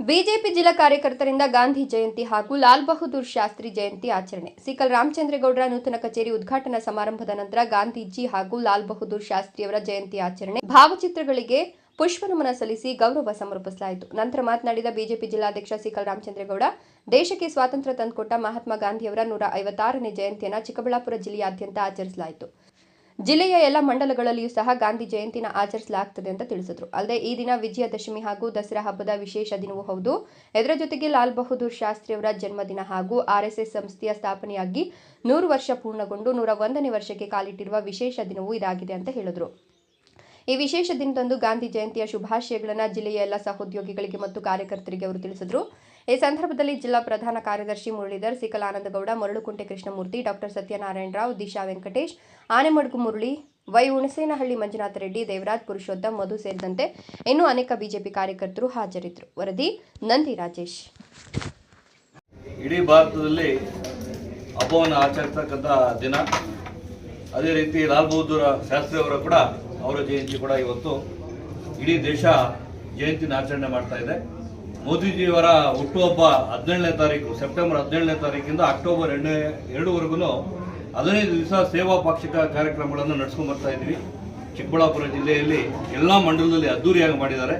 BJP ಜಿಲ್ಲಾ ಕಾರ್ಯಕರ್ತರಿಂದ ಗಾಂಧಿ ಜಯಂತಿ ಹಾಗೂ ಲಾಲ್ ಬಹದ್ದೂರ್ ಶಾಸ್ತ್ರಿ ಜಯಂತಿ ಆಚರಣೆ. ಸಿಕಲ್ ರಾಮಚಂದ್ರೇಗೌಡರ ನೂತನ ಕಚೇರಿ ಉದ್ಘಾಟನಾ ಸಮಾರಂಭದ ನಂತರ ಗಾಂಧೀಜಿ ಹಾಗೂ ಲಾಲ್ ಬಹದ್ದೂರ್ ಶಾಸ್ತ್ರಿಯವರ ಜಯಂತಿ ಆಚರಣೆ ಭಾವಚಿತ್ರಗಳಿಗೆ ಪುಷ್ಪನಮನ ಸಲ್ಲಿಸಿ ಗೌರವ ಸಮರ್ಪಿಸಲಾಯಿತು. ನಂತರ ಮಾತನಾಡಿದ ಬಿಜೆಪಿ ಜಿಲ್ಲಾಧ್ಯಕ್ಷ ಸಿಕಲ್ ರಾಮಚಂದ್ರೇಗೌಡ, ದೇಶಕ್ಕೆ ಸ್ವಾತಂತ್ರ್ಯ ತಂದುಕೊಟ್ಟ ಮಹಾತ್ಮ ಗಾಂಧಿಯವರ ನೂರ ಐವತ್ತಾರನೇ ಜಯಂತಿಯನ್ನು ಚಿಕ್ಕಬಳ್ಳಾಪುರ ಜಿಲ್ಲೆಯಾದ್ಯಂತ ಆಚರಿಸಲಾಯಿತು. ಜಿಲ್ಲೆಯ ಎಲ್ಲ ಮಂಡಲಗಳಲ್ಲಿಯೂ ಸಹ ಗಾಂಧಿ ಜಯಂತಿನ ಆಚರಿಸಲಾಗ್ತದೆ ಅಂತ ತಿಳಿಸಿದ್ರು. ಅಲ್ಲದೆ ಈ ದಿನ ವಿಜಯದಶಮಿ ಹಾಗೂ ದಸರಾ ಹಬ್ಬದ ವಿಶೇಷ ದಿನವೂ ಹೌದು. ಇದರ ಜೊತೆಗೆ ಲಾಲ್ ಬಹದ್ದೂರ್ ಶಾಸ್ತ್ರಿ ಅವರ ಜನ್ಮದಿನ ಹಾಗೂ ಆರ್ಎಸ್ಎಸ್ ಸಂಸ್ಥೆಯ ಸ್ಥಾಪನೆಯಾಗಿ ನೂರು ವರ್ಷ ಪೂರ್ಣಗೊಂಡು ನೂರ ಒಂದನೇ ವರ್ಷಕ್ಕೆ ಕಾಲಿಟ್ಟಿರುವ ವಿಶೇಷ ದಿನವೂ ಇದಾಗಿದೆ ಅಂತ ಹೇಳಿದರು. ಈ ವಿಶೇಷ ದಿನದಂದು ಗಾಂಧಿ ಜಯಂತಿಯ ಶುಭಾಶಯಗಳನ್ನು ಜಿಲ್ಲೆಯ ಎಲ್ಲ ಸಹೋದ್ಯೋಗಿಗಳಿಗೆ ಮತ್ತು ಕಾರ್ಯಕರ್ತರಿಗೆ ಅವರು ತಿಳಿಸಿದರು. ಈ ಸಂದರ್ಭದಲ್ಲಿ ಜಿಲ್ಲಾ ಪ್ರಧಾನ ಕಾರ್ಯದರ್ಶಿ ಮುರಳೀಧರ್, ಸಿಕಲಾನಂದಗೌಡ, ಮರಳುಕುಂಟೆ ಕೃಷ್ಣಮೂರ್ತಿ ಡಾಕ್ಟರ್ ಸತ್ಯನಾರಾಯಣ ರಾವ್, ದಿಶಾ ವೆಂಕಟೇಶ್, ಆನೆಮಡ್ಗು ಮುರಳಿ, ವೈ. ಹುಣಸೇನಹಳ್ಳಿ ಮಂಜುನಾಥ ರೆಡ್ಡಿ, ದೇವರಾಜ್ ಪುರುಷೋತ್ತಮ್, ಮಧು ಸೇರಿದಂತೆ ಇನ್ನೂ ಅನೇಕ ಬಿಜೆಪಿ ಕಾರ್ಯಕರ್ತರು ಹಾಜರಿದ್ದರು. ವರದಿ ನಂದಿ ರಾಜೇಶ್. ಇಡೀ ಭಾರತದಲ್ಲಿ ಹಬ್ಬವನ್ನು ಆಚರಿಸ್ತಕ್ಕಂಥ ದಿನ. ಅದೇ ರೀತಿ ಲಾಲ್ ಬಹದ್ದೂರ ಶಾಸ್ತ್ರಿ ಅವರ ಕೂಡ ಅವರ ಜಯಂತಿ ಕೂಡ ಇವತ್ತು ಇಡೀ ದೇಶ ಜಯಂತಿನ ಆಚರಣೆ ಮಾಡ್ತಾ ಇದೆ. ಮೋದಿಜಿಯವರ ಹುಟ್ಟುಹಬ್ಬ ಹದಿನೇಳನೇ ತಾರೀಕು, ಸೆಪ್ಟೆಂಬರ್ ಹದಿನೇಳನೇ ತಾರೀಕಿಂದ ಅಕ್ಟೋಬರ್ ಎರಡನೇ, ಎರಡುವರೆಗೂ ಹದಿನೈದು ದಿವಸ ಸೇವಾ ಪಾಕ್ಷಿಕ ಕಾರ್ಯಕ್ರಮಗಳನ್ನು ನಡೆಸ್ಕೊಂಡು ಬರ್ತಾ ಇದ್ದೀವಿ. ಚಿಕ್ಕಬಳ್ಳಾಪುರ ಜಿಲ್ಲೆಯಲ್ಲಿ ಎಲ್ಲ ಮಂಡಲದಲ್ಲಿ ಅದ್ದೂರಿಯಾಗಿ ಮಾಡಿದ್ದಾರೆ.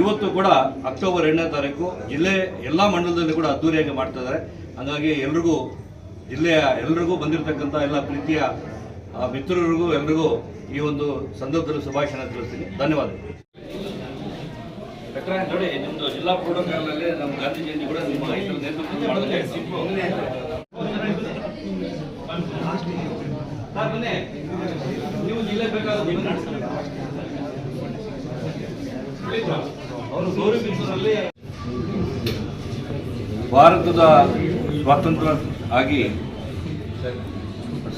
ಇವತ್ತು ಕೂಡ ಅಕ್ಟೋಬರ್ ಎರಡನೇ ತಾರೀಕು ಜಿಲ್ಲೆ ಎಲ್ಲ ಮಂಡಲದಲ್ಲಿ ಕೂಡ ಅದ್ದೂರಿಯಾಗಿ ಮಾಡ್ತಾ ಇದ್ದಾರೆ. ಹಾಗಾಗಿ ಎಲ್ರಿಗೂ ಜಿಲ್ಲೆಯ ಎಲ್ರಿಗೂ ಬಂದಿರತಕ್ಕಂಥ ಎಲ್ಲ ಪ್ರೀತಿಯ ಮಿತ್ರರಿಗೂ ಎಲ್ರಿಗೂ ಈ ಒಂದು ಸಂದರ್ಭದಲ್ಲಿ ಶುಭಾಶಯ ತಿಳಿಸ್ತೀನಿ. ಧನ್ಯವಾದಗಳು. ಡಾಕ್ಟ್ರೆ, ನೋಡಿ ನಿಮ್ದು ಜಿಲ್ಲಾ ಪ್ರೋಟೋಕಾಲ್ ಅಲ್ಲಿ ನಮ್ಮ ಗಾಂಧಿ ಜಯಂತಿ ಕೂಡ ನಿಮ್ಮ ನೇತೃತ್ವದಲ್ಲಿ ಮಾಡಿದ್ರೆ ಸರ್, ಬನ್ನಿ. ನೀವು ಜಿಲ್ಲೆ ಬೇಕಾದ್ರೆ ಅವರು ಗೌರವಿಸುವಲ್ಲಿ ಭಾರತದ ಸ್ವಾತಂತ್ರ್ಯ ಆಗಿ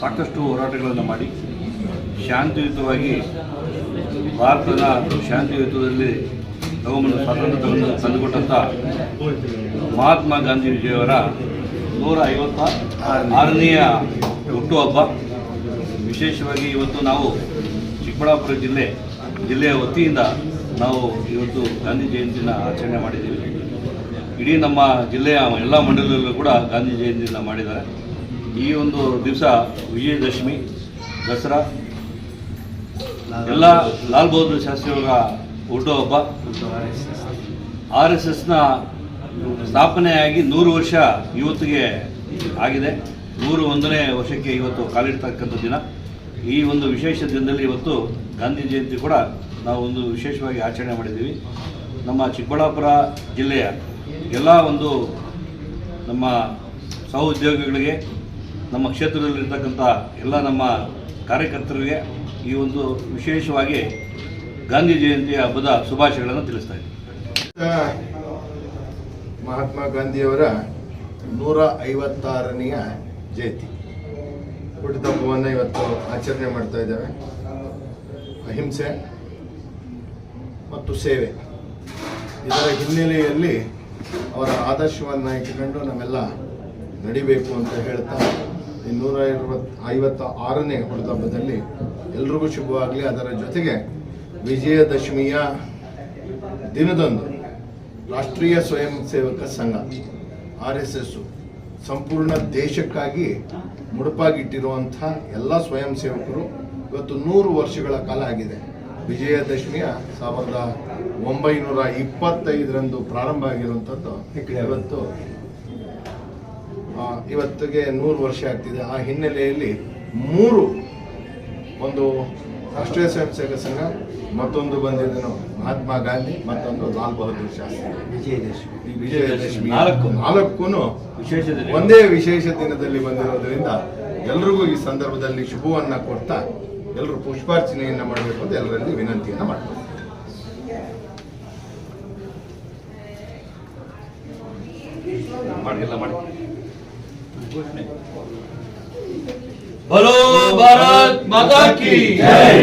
ಸಾಕಷ್ಟು ಹೋರಾಟಗಳನ್ನು ಮಾಡಿ ಶಾಂತಿಯುತವಾಗಿ ಭಾರತದ ಶಾಂತಿಯುತದಲ್ಲಿ ತಗೊಂಬಂದು ಸ್ವಾತಂತ್ರ್ಯ ತಗೊಂಡು ತಂದುಕೊಟ್ಟಂಥ ಮಹಾತ್ಮ ಗಾಂಧೀಜಿಯವರ ನೂರ ಐವತ್ತ ಆರನೆಯ ಹುಟ್ಟುಹಬ್ಬ ವಿಶೇಷವಾಗಿ ಇವತ್ತು ನಾವು ಚಿಕ್ಕಬಳ್ಳಾಪುರ ಜಿಲ್ಲೆ, ಜಿಲ್ಲೆಯ ವತಿಯಿಂದ ನಾವು ಇವತ್ತು ಗಾಂಧಿ ಜಯಂತಿನ ಆಚರಣೆ ಮಾಡಿದ್ದೀವಿ. ಇಡೀ ನಮ್ಮ ಜಿಲ್ಲೆಯ ಎಲ್ಲ ಮಂಡಲದಲ್ಲೂ ಕೂಡ ಗಾಂಧಿ ಜಯಂತಿಯನ್ನು ಮಾಡಿದ್ದಾರೆ. ಈ ಒಂದು ದಿವಸ ವಿಜಯದಶಮಿ, ದಸರಾ, ಎಲ್ಲ ಲಾಲ್ ಬಹದ್ದೂರ್ ಶಾಸ್ತ್ರಿಯವರ ಹುಟ್ಟುಹಬ್ಬ ಆರ್ ಎಸ್ ಎಸ್ನ ಸ್ಥಾಪನೆಯಾಗಿ ನೂರು ವರ್ಷ ಇವತ್ತಿಗೆ ಆಗಿದೆ. ನೂರು ಒಂದನೇ ವರ್ಷಕ್ಕೆ ಇವತ್ತು ಕಾಲಿಡ್ತಕ್ಕಂಥ ದಿನ. ಈ ಒಂದು ವಿಶೇಷ ದಿನದಲ್ಲಿ ಇವತ್ತು ಗಾಂಧಿ ಜಯಂತಿ ಕೂಡ ನಾವು ಒಂದು ವಿಶೇಷವಾಗಿ ಆಚರಣೆ ಮಾಡಿದ್ದೀವಿ. ನಮ್ಮ ಚಿಕ್ಕಬಳ್ಳಾಪುರ ಜಿಲ್ಲೆಯ ಎಲ್ಲ ಒಂದು ನಮ್ಮ ಸಹೋದ್ಯೋಗಿಗಳಿಗೆ, ನಮ್ಮ ಕ್ಷೇತ್ರದಲ್ಲಿರ್ತಕ್ಕಂಥ ಎಲ್ಲ ನಮ್ಮ ಕಾರ್ಯಕರ್ತರಿಗೆ ಈ ಒಂದು ವಿಶೇಷವಾಗಿ ಗಾಂಧಿ ಜಯಂತಿಯ ಹಬ್ಬದ ಶುಭಾಶಯಗಳನ್ನು ತಿಳಿಸ್ತಾ ಮಹಾತ್ಮ ಗಾಂಧಿಯವರ ನೂರ ಐವತ್ತಾರನೆಯ ಜಯಂತಿ. ಹುಟ್ಟುಹಬ್ಬವನ್ನು ಇವತ್ತು ಆಚರಣೆ ಮಾಡ್ತಾ ಇದ್ದೇವೆ. ಅಹಿಂಸೆ ಮತ್ತು ಸೇವೆ. ಇದರ ಹಿನ್ನೆಲೆಯಲ್ಲಿ ಅವರ ಆದರ್ಶವನ್ನು ಇಟ್ಟುಕೊಂಡು ನಾವೆಲ್ಲ ನಡಿಬೇಕು ಅಂತ ಹೇಳ್ತಾ ಈ ನೂರ ಐವತ್ತ ಐವತ್ತ ಆರನೇ ಹುಟ್ಟುಹಬ್ಬದಲ್ಲಿ ಎಲ್ರಿಗೂ ಶುಭವಾಗಲಿ. ಅದರ ಜೊತೆಗೆ ವಿಜಯದಶಮಿಯ ದಿನದಂದು ರಾಷ್ಟ್ರೀಯ ಸ್ವಯಂ ಸೇವಕ ಸಂಘ, ಆರ್ ಎಸ್ ಎಸ್ ಸಂಪೂರ್ಣ ದೇಶಕ್ಕಾಗಿ ಮುಡುಪಾಗಿಟ್ಟಿರುವಂಥ ಎಲ್ಲ ಸ್ವಯಂ ಸೇವಕರು ಇವತ್ತು ನೂರು ವರ್ಷಗಳ ಕಾಲ ಆಗಿದೆ. ವಿಜಯದಶಮಿಯ ಸಾವಿರದ ಒಂಬೈನೂರ ಇಪ್ಪತ್ತೈದರಂದು ಪ್ರಾರಂಭ ಆಗಿರುವಂಥದ್ದು. ಇವತ್ತು ಇವತ್ತಿಗೆ ನೂರು ವರ್ಷ ಆಗ್ತಿದೆ. ಆ ಹಿನ್ನೆಲೆಯಲ್ಲಿ ಮೂರು ಒಂದು ರಾಷ್ಟ್ರೀಯ ಸ್ವಯಂ ಸೇವಕ ಸಂಘ ಮತ್ತೊಂದು ಬಂದಿದ್ದನು ಮಹಾತ್ಮ ಗಾಂಧಿ ಮತ್ತೊಂದು ಲಾಲ್ ಬಹದ್ದೂರ್ ಶಾಸ್ತ್ರಿ. ಈ ವಿಜಯದಶಮಿ. ನಾಲ್ಕು. ನಾಲ್ಕು ಒಂದೇ ವಿಶೇಷ ದಿನದಲ್ಲಿ ಬಂದಿರೋದ್ರಿಂದ ಎಲ್ರಿಗೂ ಈ ಸಂದರ್ಭದಲ್ಲಿ ಶುಭವನ್ನು ಕೊಡ್ತಾ ಎಲ್ಲರೂ ಪುಷ್ಪಾರ್ಚನೆಯನ್ನು ಮಾಡಬೇಕು ಅಂತ ಎಲ್ಲರಲ್ಲಿ ವಿನಂತಿಯನ್ನ ಮಾಡ್ತಾರೆ ಬರೋ ಭಾರತ್ ಮಾತಾ ಜೈ.